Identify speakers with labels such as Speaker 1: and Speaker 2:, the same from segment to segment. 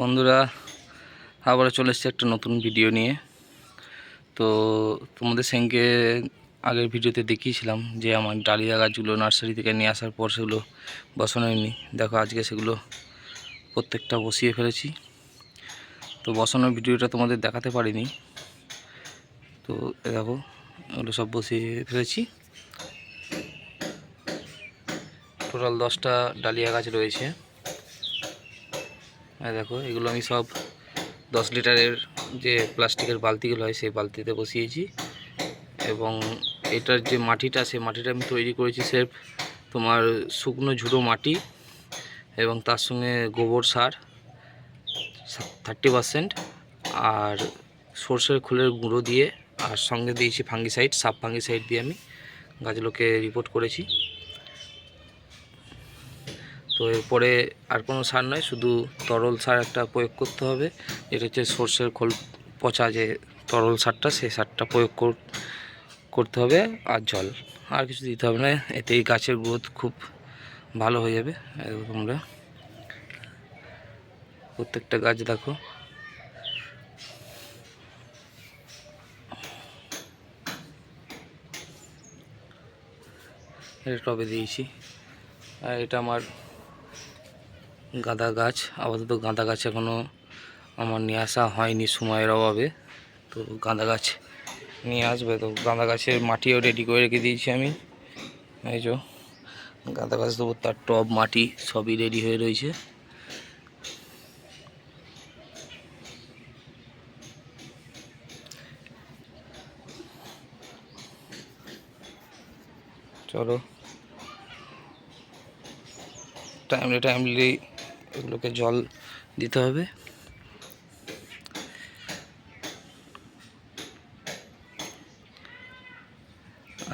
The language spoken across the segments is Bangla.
Speaker 1: বন্ধুরা, আবারও চলে এসেছে একটা নতুন ভিডিও নিয়ে। তো তোমাদের সঙ্গে আগের ভিডিওতে দেখিয়েছিলাম যে আমার ডালিয়া গাছগুলো নার্সারি থেকে নিয়ে আসার পর সেগুলো বসানো হয়নি। দেখো, আজকে সেগুলো প্রত্যেকটা বসিয়ে ফেলেছি। তো বসানোর ভিডিওটা তোমাদের দেখাতে পারিনি। তো দেখো, ওগুলো সব বসিয়ে ফেলেছি। টোটাল দশটা ডালিয়া গাছ রয়েছে। হ্যাঁ দেখো, এগুলো আমি সব দশ লিটারের যে প্লাস্টিকের বালতিগুলো হয়, সেই বালতিতে বসিয়েছি। এবং এটার যে মাটিটা, সেই মাটিটা আমি তৈরি করেছি সেফ তোমার শুকনো ঝুড়ো মাটি এবং তার সঙ্গে গোবর সার, থার্টি পারসেন্ট। আর সর্ষের খোলের গুঁড়ো দিয়ে, আর সঙ্গে দিয়েছি ফাঙ্গিসাইড, সাব ফাঙ্গিসাইড দিয়ে আমি গাছগুলোকে রিপোর্ট করেছি। তো এরপরে আর কোনো সার নয় শুধু তরল সার একটা প্রয়োগ করতে হবে। যেটা হচ্ছে সর্ষের খোল পচা যে তরল সারটা, সেই সারটা প্রয়োগ কর- করতে হবে আর জল। আর কিছু দিতে হবে না, এতেই গাছের গ্রোথ খুব ভালো হয়ে যাবে। তোমরা প্রত্যেকটা গাছ দেখো। এটা টবে দিয়েছি। আর এটা আমার গাঁদা গাছ, আপাতত গাঁদা গাছ এখনও আমার নিয়ে আসা হয়নি সময়ের অভাবে। তো গাঁদা গাছ নিয়ে আসবে, তো গাঁদা গাছের মাটিও রেডি করে রেখে দিয়েছি আমি। এই যে গাঁদা গাছ দেবো, তার টব, মাটি সবই রেডি হয়ে রয়েছে। চলো। টাইমলি টাইমলি এগুলোকে জল দিতে হবে।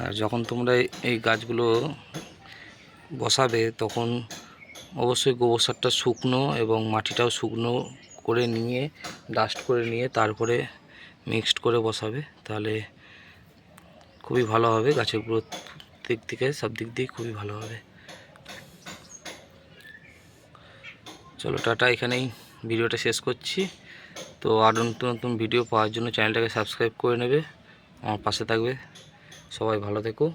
Speaker 1: আর যখন তোমরা এই গাছগুলো বসাবে, তখন অবশ্যই গোবর সারটা শুকনো এবং মাটিটাও শুকনো করে নিয়ে ডাস্ট করে নিয়ে তারপরে মিক্সড করে বসাবে। তাহলে খুবই ভালো হবে, গাছের গ্রোথ দিক থেকে সব দিক দিয়ে খুবই ভালো হবে। চলো, টাটা, এখানেই ভিডিওটা শেষ করছি। তো আরও নতুন নতুন ভিডিও পাওয়ার জন্য চ্যানেলটাকে সাবস্ক্রাইব করে নেবে, আমার পাশে থাকবে। সবাই ভালো থেকো।